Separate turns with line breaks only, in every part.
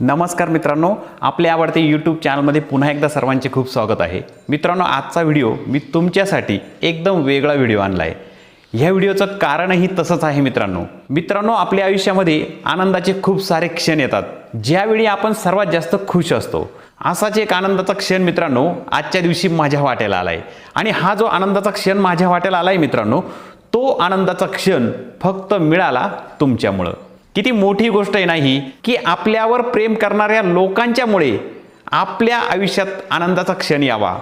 नमस्कार मित्रांनो आपल्या आवडते यूट्यूब चॅनलमध्ये पुन्हा एकदा सर्वांचे खूप स्वागत आहे. मित्रांनो आजचा व्हिडिओ मी तुमच्यासाठी एकदम वेगळा व्हिडिओ आणला आहे ह्या व्हिडिओचं कारणही तसंच आहे मित्रांनो. मित्रांनो आपल्या आयुष्यामध्ये आनंदाचे खूप सारे क्षण येतात. ज्यावेळी आपण सर्वात जास्त खुश असतो असाच एक आनंदाचा क्षण मित्रांनो आजच्या दिवशी माझ्या वाट्याला आलाय. आणि हा जो आनंदाचा क्षण माझ्या वाट्याला आलाय मित्रांनो तो आनंदाचा क्षण फक्त मिळाला तुमच्यामुळं. किती मोठी गोष्ट आहे नाही की आपल्यावर प्रेम करणाऱ्या लोकांच्यामुळे आपल्या आयुष्यात आनंदाचा क्षण यावा.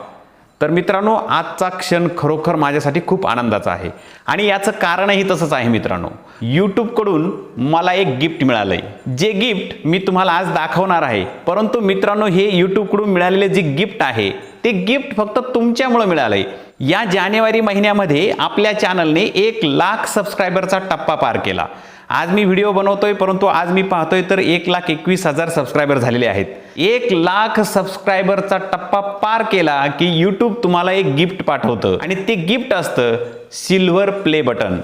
तर मित्रांनो आजचा क्षण खरोखर माझ्यासाठी खूप आनंदाचा आहे. आणि याचं कारणही तसंच आहे मित्रांनो. यूट्यूबकडून मला एक गिफ्ट मिळालं आहे जे गिफ्ट मी तुम्हाला आज दाखवणार आहे परंतु मित्रांनो हे यूट्यूबकडून मिळालेले जे गिफ्ट आहे ते गिफ्ट फक्त तुमच्यामुळं मिळालं आहे या जानेवारी महिन्यामध्ये आपल्या चॅनलने एक लाख सबस्क्रायबरचा टप्पा पार केला. आज मी व्हिडिओ बनवतोय परंतु आज मी पाहतोय तर एक लाख एकवीस हजार सबस्क्रायबर झालेले आहेत. एक लाख सबस्क्रायबरचा टप्पा पार केला की यूट्यूब तुम्हाला एक गिफ्ट पाठवतं. आणि ते गिफ्ट असतं सिल्वर प्ले बटन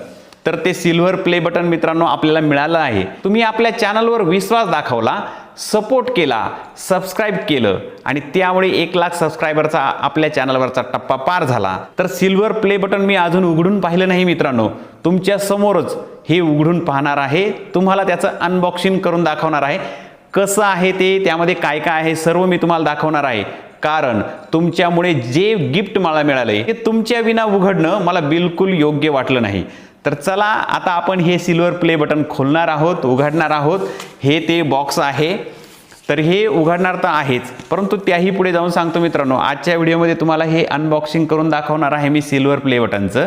तर ते सिल्वर प्ले बटन मित्रांनो आपल्याला मिळालं आहे. तुम्ही आपल्या चॅनलवर विश्वास दाखवला सपोर्ट केला सबस्क्राईब केलं आणि त्यामुळे एक लाख सबस्क्रायबरचा आपल्या चॅनलवरचा टप्पा पार झाला. तर सिल्वर प्ले बटन मी अजून उघडून पाहिलं नाही मित्रांनो. तुमच्या समोरच हे उघडून पाहणार आहे. तुम्हाला त्याचं अनबॉक्सिंग करून दाखवणार आहे. कसं आहे ते त्यामध्ये काय काय आहे सर्व मी तुम्हाला दाखवणार आहे. कारण तुमच्यामुळे जे गिफ्ट मला मिळालंय ते तुमच्या विना उघडणं मला बिलकुल योग्य वाटलं नाही. तर चला आता आपण हे सिल्वर प्ले बटन खोलणार आहोत उघडणार आहोत. हे ते बॉक्स आहे. तर हे उघडणार तर आहेच परंतु त्याही पुढे जाऊन सांगतो मित्रांनो आजच्या व्हिडिओमध्ये तुम्हाला हे अनबॉक्सिंग करून दाखवणार आहे मी सिल्वर प्ले बटनचं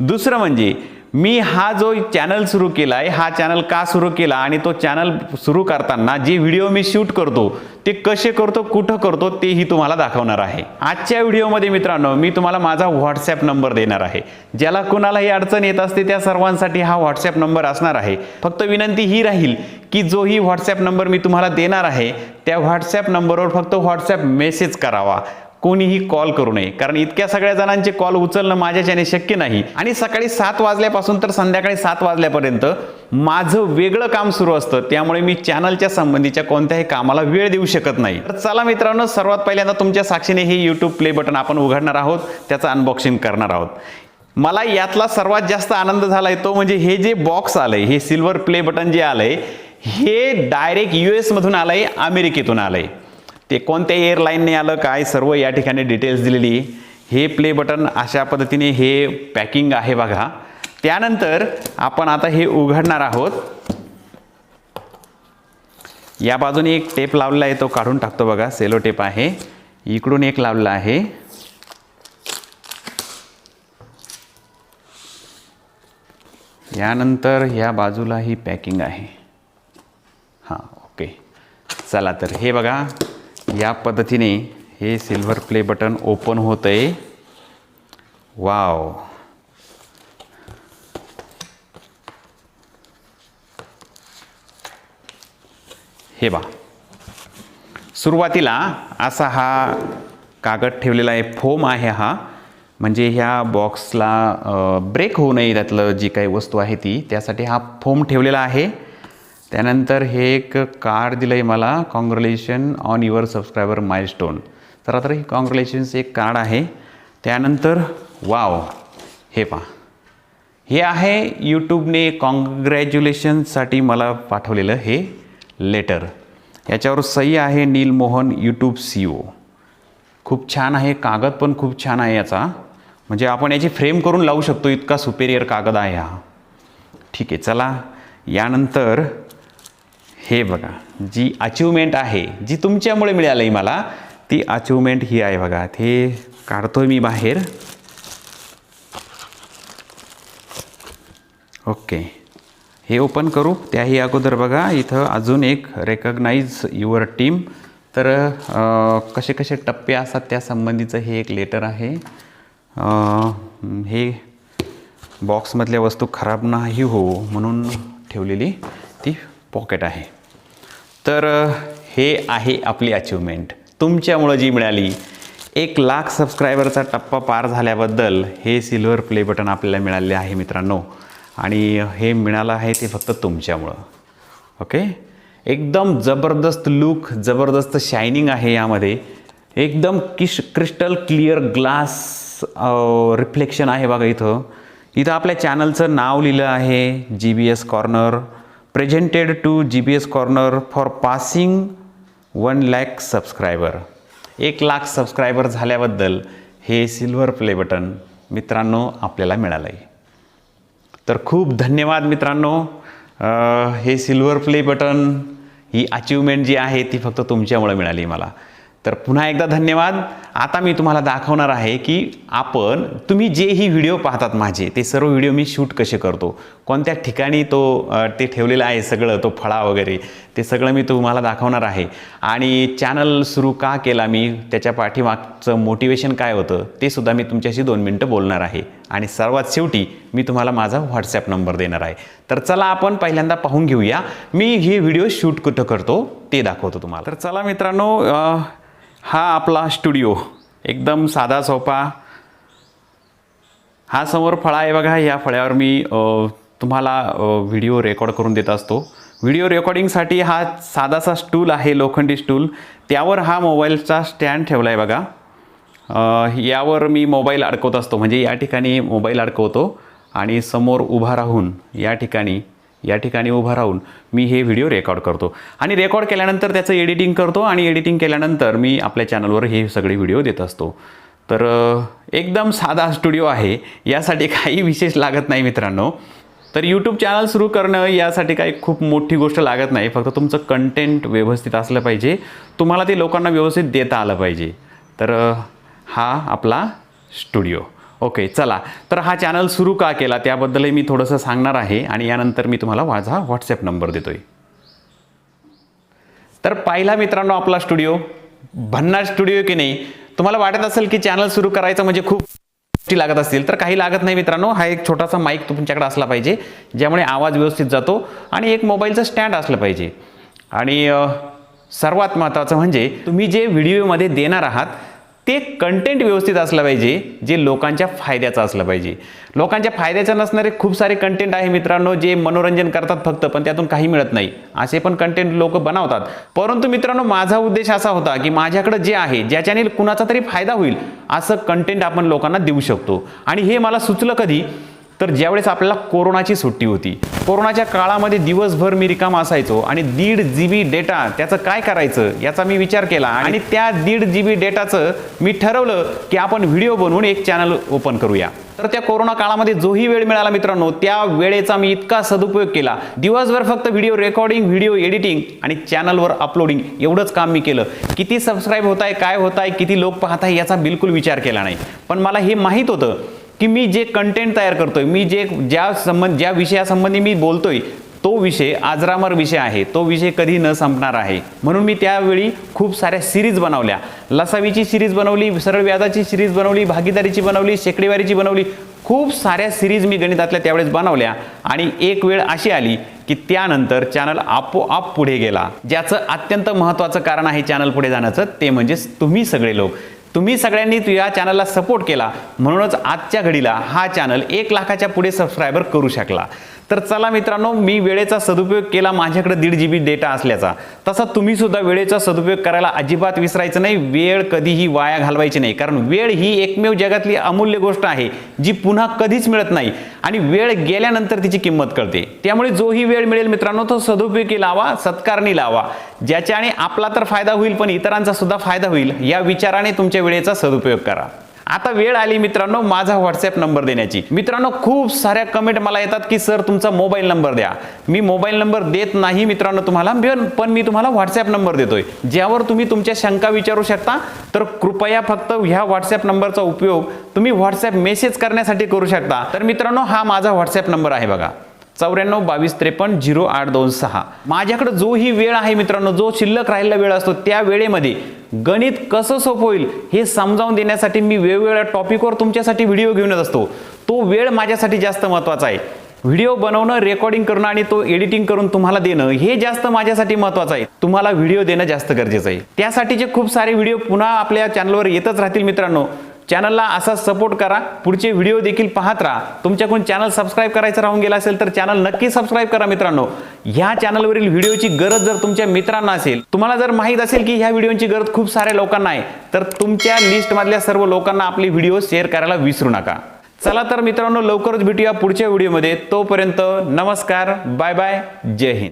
दुसरं म्हणजे मी हा जो चॅनल सुरू केला आहे हा चॅनल का सुरू केला आणि तो चॅनल सुरू करताना जे व्हिडिओ मी शूट करतो ते कसे करतो कुठं करतो तेही तुम्हाला दाखवणार आहे. आजच्या व्हिडिओमध्ये मित्रांनो मी तुम्हाला माझा व्हॉट्सॲप नंबर देणार आहे. ज्याला कुणालाही अडचण येत असते त्या सर्वांसाठी हा व्हॉट्सॲप नंबर असणार आहे. फक्त विनंती ही राहील की जो ही व्हॉट्सॲप नंबर मी तुम्हाला देणार आहे त्या व्हॉट्सॲप नंबरवर फक्त व्हॉट्सॲप मेसेज करावा. कोणीही कॉल करू नये. कारण इतक्या सगळ्या जणांचे कॉल उचलणं माझ्याच्याने शक्य नाही. आणि सकाळी सात वाजल्यापासून तर संध्याकाळी सात वाजल्यापर्यंत माझं वेगळं काम सुरू असतं. त्यामुळे मी चॅनलच्या संबंधीच्या कोणत्याही कामाला वेळ देऊ शकत नाही. तर चला मित्रांनो सर्वात पहिल्यांदा तुमच्या साक्षीने हे यूट्यूब प्ले बटन आपण उघडणार आहोत. त्याचं अनबॉक्सिंग करणार आहोत. मला यातला सर्वात जास्त आनंद झालाय तो म्हणजे हे जे बॉक्स आलंय हे सिल्वर प्ले बटन जे आलंय हे डायरेक्ट यू एसमधून आलंय अमेरिकेतून आलंय. ते कोणत्या एअरलाईनने आलं काय सर्व या ठिकाणी डिटेल्स दिलेली हे प्ले बटन अशा पद्धतीने हे पॅकिंग आहे बघा. त्यानंतर आपण आता हे उघडणार आहोत. या बाजूने एक टेप लावलेला आहे तो काढून टाकतो बघा. सेलो टेप आहे. इकडून एक लावला आहे. यानंतर या बाजूला ही पॅकिंग आहे. हां ओके चला तर हे बघा. या पद्धतीने हे सिल्वर प्ले बटन ओपन होतं आहे वाव. हे बा. सुरुवातीला असा हा कागद ठेवलेला आहे फोम आहे हा. म्हणजे ह्या बॉक्सला ब्रेक होऊ नये त्यातलं जी काही वस्तू आहे ती. त्यासाठी हा फोम ठेवलेला आहे. त्यानंतर हे एक कार्ड दिलं आहे मला. Congratulation on your subscriber milestone तर आता हे कॉंग्रॅच्युलेशनचं एक कार्ड आहे. त्यानंतर वाव हे पहा. हे आहे यूट्यूबने कॉंग्रॅच्युलेशनसाठी मला पाठवलेलं हे लेटर याच्यावर सही आहे Neal Mohan YouTube C O खूप छान आहे. कागद पण खूप छान आहे याचा. म्हणजे आपण याची फ्रेम करून लावू शकतो. इतका सुपेरियर कागद आहे हा. ठीक आहे चला. यानंतर हे बघा जी अचिव्हमेंट आहे जी तुमच्यामुळे मिळाली मला ती अचिव्हमेंट ही आहे बघा. ते काढतोय मी बाहेर. ओके. हे ओपन करू. त्याही अगोदर बघा इथं अजून एक रेकग्नाईज युअर टीम तर कसे कसे टप्पे असतात त्या संबंधीचं हे एक लेटर आहे. हे बॉक्समधल्या वस्तू खराब नाही हो म्हणून ठेवलेली ती. पॉकेट आहे. तर हे आहे आपली अचिव्हमेंट तुमच्यामुळं जी मिळाली एक लाख सबस्क्रायबरचा टप्पा पार झाल्याबद्दल हे सिल्वर प्ले बटन आपल्याला मिळाले आहे मित्रांनो. आणि हे मिळालं आहे ते फक्त तुमच्यामुळं. ओके? एकदम जबरदस्त लुक जबरदस्त शायनिंग आहे यामध्ये. एकदम किश क्रिस्टल क्लिअर ग्लास रिफ्लेक्शन आहे बघा इथं. इथं आपल्या चॅनलचं नाव लिहिलं आहे G B S corner presented to G B S corner for passing one lakh subscriber एक लाख सबस्क्रायबर झाल्याबद्दल हे सिल्वर प्ले बटन मित्रांनो आपल्याला मिळालं आहे तर खूप धन्यवाद मित्रांनो. हे सिल्वर प्ले बटन ही अचिव्हमेंट जी आहे ती फक्त तुमच्यामुळे मिळाली मला. तर पुन्हा एकदा धन्यवाद. आता मी तुम्हाला दाखवणार आहे की आपण तुम्ही जे ही व्हिडिओ पाहतात माझे ते सर्व व्हिडिओ मी शूट कसे करतो. कोणत्या ठिकाणी तो ते ठेवलेलं आहे सगळं तो फळा वगैरे ते सगळं मी तुम्हाला दाखवणार आहे. आणि चॅनल सुरू का केला मी त्याच्या पाठीमागचं मोटिवेशन काय होतं ते सुद्धा मी तुमच्याशी दोन मिनटं बोलणार आहे. आणि सर्वात शेवटी मी तुम्हाला माझा व्हॉट्सॲप नंबर देणार आहे. तर चला आपण पहिल्यांदा पाहून घेऊया. मी हे व्हिडिओ शूट कुठं करतो ते दाखवतो तुम्हाला. तर चला मित्रांनो हा आपला स्टुडिओ. एकदम साधा सोपा. हा समोर फळा आहे बघा या फळ्यावर मी तुम्हाला व्हिडिओ रेकॉर्ड करून देत असतो. व्हिडिओ रेकॉर्डिंगसाठी हा साधासा स्टूल आहे लोखंडी स्टूल. त्यावर हा मोबाईलचा स्टँड ठेवला आहे बघा यावर मी मोबाईल अडकवत असतो. म्हणजे या ठिकाणी मोबाईल अडकवतो आणि समोर उभा राहून या ठिकाणी या ठिकाणी उभा राहून मी हे व्हिडिओ रेकॉर्ड करतो. आणि रेकॉर्ड केल्यानंतर त्याचं एडिटिंग करतो आणि एडिटिंग केल्यानंतर मी आपल्या चॅनलवर हे सगळे व्हिडिओ देत असतो. तर एकदम साधा स्टुडिओ आहे. यासाठी काही विशेष लागत नाही मित्रांनो. तर यूट्यूब चॅनल सुरू करणं यासाठी काही खूप मोठी गोष्ट लागत नाही. फक्त तुमचं कंटेंट व्यवस्थित असलं पाहिजे. तुम्हाला ते लोकांना व्यवस्थित देता आलं पाहिजे. तर हा आपला स्टुडिओ. ओके चला. तर हा चॅनल सुरू का केला? त्याबद्दलही मी थोडंसं सांगणार आहे आणि यानंतर मी तुम्हाला माझा व्हॉट्सॲप नंबर देतोय. तर पहिला मित्रांनो आपला स्टुडिओ भन्नाट स्टुडिओ की नाही? तुम्हाला वाटत असेल की चॅनल सुरू करायचं म्हणजे खूप गोष्टी लागत असतील तर काही लागत नाही मित्रांनो. हा एक छोटासा माईक तुमच्याकडे असला पाहिजे ज्यामुळे आवाज व्यवस्थित जातो आणि एक मोबाईलचं स्टँड असलं पाहिजे. आणि सर्वात महत्त्वाचं म्हणजे तुम्ही जे व्हिडिओमध्ये देणार आहात ते कंटेंट व्यवस्थित असलं पाहिजे जे लोकांच्या फायद्याचं असलं पाहिजे. लोकांच्या फायद्याचं नसणारे खूप सारे कंटेंट आहे मित्रांनो जे मनोरंजन करतात फक्त पण त्यातून काही मिळत नाही. असे पण कंटेंट लोक बनवतात. परंतु मित्रांनो माझा उद्देश असा होता की माझ्याकडे जे आहे ज्याच्याने कुणाचा तरी फायदा होईल असं कंटेंट आपण लोकांना देऊ शकतो. आणि हे मला सुचलं कधी? तर ज्यावेळेस आपल्याला कोरोनाची सुट्टी होती कोरोनाच्या काळामध्ये दिवसभर मी रिकामा असायचो आणि दीड जी बी डेटा त्याचं काय करायचं याचा मी विचार केला आणि त्या दीड जी बी डेटाचं मी ठरवलं की आपण व्हिडिओ बनवून एक चॅनल ओपन करूया. तर त्या कोरोना काळामध्ये जोही वेळ मिळाला मित्रांनो त्या वेळेचा मी इतका सदुपयोग केला. दिवसभर फक्त व्हिडिओ रेकॉर्डिंग व्हिडिओ एडिटिंग आणि चॅनलवर अपलोडिंग एवढंच काम मी केलं. किती सबस्क्राईब होत आहे काय होत आहे किती लोक पाहत आहे याचा बिलकुल विचार केला नाही. पण मला हे माहीत होतं की मी जे कंटेंट तयार करतोय मी जे ज्या संबंध ज्या विषयासंबंधी मी बोलतोय तो विषय आजरामर विषय आहे. तो विषय कधी न संपणार आहे. म्हणून मी त्यावेळी खूप साऱ्या सिरीज बनवल्या. लसावीची सिरीज बनवली सरळ व्याजाची सिरीज बनवली भागीदारीची बनवली शेकडेवारीची बनवली. खूप साऱ्या सिरीज मी गणितातल्या त्यावेळेस बनवल्या. आणि एक वेळ अशी आली की त्यानंतर चॅनल आपोआप पुढे गेला. ज्याचं अत्यंत महत्त्वाचं कारण आहे चॅनल पुढे जाण्याचं ते म्हणजे तुम्ही सगळे लोक. तुम्ही सगळ्यांनी या चॅनलला सपोर्ट केला. म्हणूनच आजच्या घडीला हा चॅनल एक लाखाच्या पुढे सबस्क्रायबर करू शकला. तर चला मित्रांनो मी वेळेचा सदुपयोग केला माझ्याकडे दीड जी बी डेटा असल्याचा. तसा तुम्ही सुद्धा वेळेचा सदुपयोग करायला अजिबात विसरायचं नाही वेळ कधीही वाया घालवायची नाही. कारण वेळ ही एकमेव जगातली अमूल्य गोष्ट आहे जी पुन्हा कधीच मिळत नाही. आणि वेळ गेल्यानंतर तिची किंमत कळते. त्यामुळे जोही वेळ मिळेल मित्रांनो तो सदुपयोगी लावा सत्कारणी लावा. ज्याच्याने आपला तर फायदा होईल पण इतरांचा सुद्धा फायदा होईल या विचाराने तुमच्या वेळेचा सदुपयोग करा. आता वेळ आली मित्रांनो माझा व्हॉट्सॲप नंबर देण्याची. मित्रांनो खूप साऱ्या कमेंट मला येतात की सर तुमचा मोबाईल नंबर द्या. मी मोबाईल नंबर देत नाही मित्रांनो तुम्हाला पण- पण मी तुम्हाला व्हॉट्सॲप नंबर देतोय. ज्यावर तुम्ही तुमच्या शंका विचारू शकता तर कृपया फक्त ह्या व्हॉट्सॲप नंबरचा उपयोग तुम्ही व्हॉट्सॲप मेसेज करण्यासाठी करू शकता. तर मित्रांनो हा माझा व्हॉट्सॲप नंबर आहे बघा. चौऱ्याण्णव बावीस त्रेपन्न झिरो आठ दोन सहा. माझ्याकडे जो ही वेळ आहे मित्रांनो जो शिल्लक राहिलेला वेळ असतो त्या वेळेमध्ये गणित कसं सोपं होईल हे समजावून देण्यासाठी मी वेगवेगळ्या टॉपिकवर तुमच्यासाठी व्हिडिओ घेऊन येत असतो. तो वेळ माझ्यासाठी जास्त महत्त्वाचा आहे. व्हिडिओ बनवणं रेकॉर्डिंग करणं आणि तो एडिटिंग करून तुम्हाला देणं हे जास्त माझ्यासाठी महत्त्वाचं आहे. तुम्हाला व्हिडिओ देणं जास्त गरजेचं आहे. त्यासाठीचे खूप सारे व्हिडिओ पुन्हा आपल्या चॅनलवर येतच राहतील मित्रांनो. चॅनलला असा सपोर्ट करा. पुढचे व्हिडिओ देखील पाहत राहा. तुमच्याकडून चॅनल सबस्क्राईब करायचं राहून गेला असेल तर चॅनल नक्की सबस्क्राईब करा मित्रांनो. ह्या चॅनलवरील व्हिडिओची गरज जर तुमच्या मित्रांना असेल तुम्हाला जर माहीत असेल की ह्या व्हिडिओची गरज खूप साऱ्या लोकांना आहे तर तुमच्या लिस्टमधल्या सर्व लोकांना आपले व्हिडिओ शेअर करायला विसरू नका. चला तर मित्रांनो लवकरच भेटूया पुढच्या व्हिडिओमध्ये. तोपर्यंत नमस्कार बाय बाय जय हिंद.